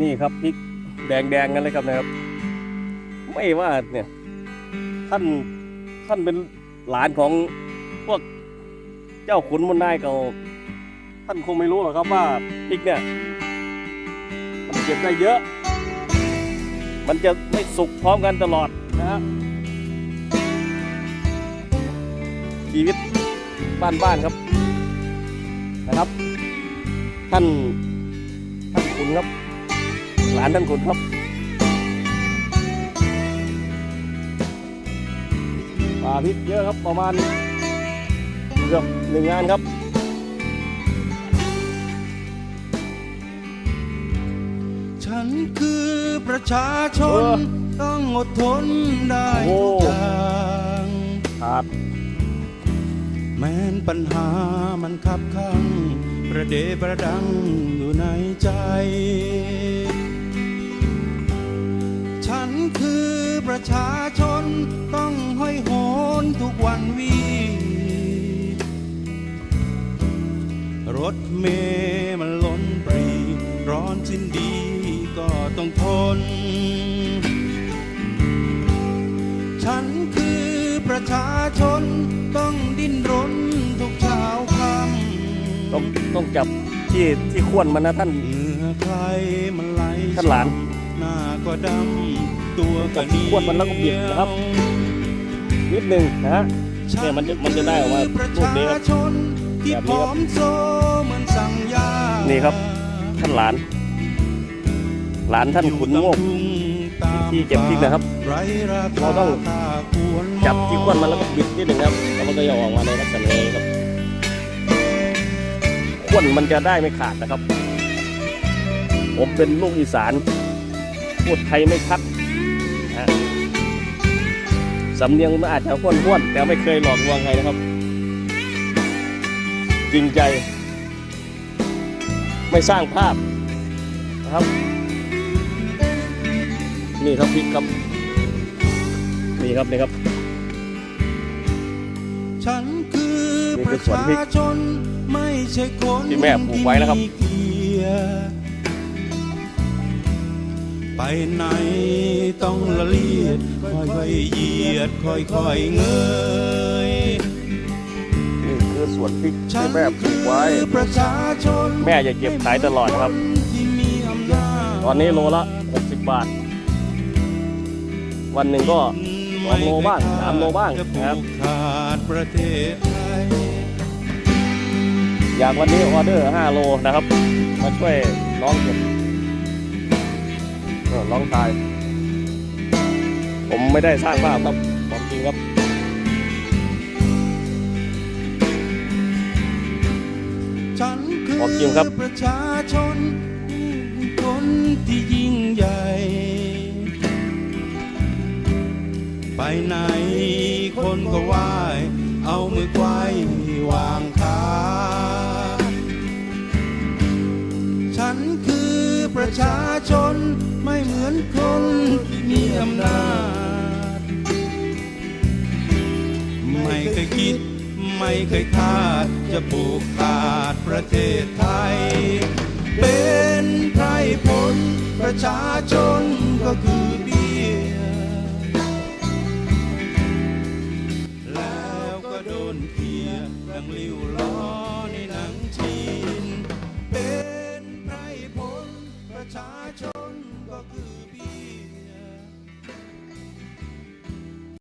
นี่ครับพริกแดงๆกันเลยครับนะครับ ไม่ว่าเนี่ย ท่านท่านเป็นหลานของพวกเจ้าขุนมนนายเก่าท่านคงไม่รู้หรอกครับว่าพริกเนี่ยมันเก็บได้เยอะ มันจะไม่สุกพร้อมกันตลอดนะฮะชีวิตบ้านๆครับนะครับ ท่านท่านขุนครับ หลานท่านขุนครับปลาพริกเยอะครับประมาณเกือบหนึ่งงานครับฉันคือประชาชเอนอต้องอดทนได้โอ้ทุกอย่างครับ แม้นปัญหามันคับข้างประเดประดังอยู่ในใจ ประชาชนต้องห้อยโหนทุกวันวี รถเมล์มันล้นปรี ร้อนสิ้นดีก็ต้องทน ฉันคือประชาชนต้องดิ้นรนทุกเช้าค่ต้องต้องจับที่ที่ขวนมันนะท่านำเหงื่อใครมันไหลท่านหลาน หน้าก็ดำ ตัวก็เหนีขวดมันแล้วก็บิดนะครับนิดหนึ่งนะฮะเนี่ยมันจะมันจะได้ออกมารูปนี้ครับประชาชนที่แบบผนี้อครับมโซเหมือนสั่งยานี่นี่ครับท่านหลาน หลานท่านขุนโงกที่เก็บพริกนะครับเราต้องจับที่ขวนมันแล้วก็บิดนิดหนึ่งครับแล้วมันก็จะออกมาในลักษณะนี้ครับขวนมันจะได้ไม่ขาดนะครับ ผมเป็นลูกอีสานพูดไทยไม่ชัดนะฮะ สำเนียงมันอาจจะห้วนห้วนๆแต่ไม่เคยหลอกลวงใครนะครับ จริงใจ ไม่สร้างภาพนะครับ นี่ครับพริกครับ นี่ครับนี่ครับ ฉันคือนี่ปคือระสวนพริชากชนไม่ใช่คนที่แม่ปลูกไว้นะครับที่มีเกียรติ ไปไหนต้องละเลียดค่อยๆเหยียดค่อยๆเงยนี่คือสวนพริกฉัที่นแม่ปลูคืกไว้ ประชาชนแม่จะเก็บขายตลอดนะครับ ที่มีอำนาจตอนนี้โลละ 60 บาท วันหนึ่งก็สองโลบ้างสามโลบ้างจะผูนะครับกขาดประเทศไทยอย่างวันนี้ออเดอร์ 5 โลนะครับ มาช่วยน้องเก็บ เออน้องตาย ผมไม่ได้สร้างภาพครับความจริงครับฉันคือขอบคุณครับประชาชนคนที่ยิ่งใหญ่ ไปไหนคนก็ไหว้เอามือไหว้วางขา ประชาชนไม่เหมือนคนที่มีอำนาจ ไม่เคยคิดไม่เคยคาดจะผูกขาดประเทศไทย เป็นไพรพลประชาช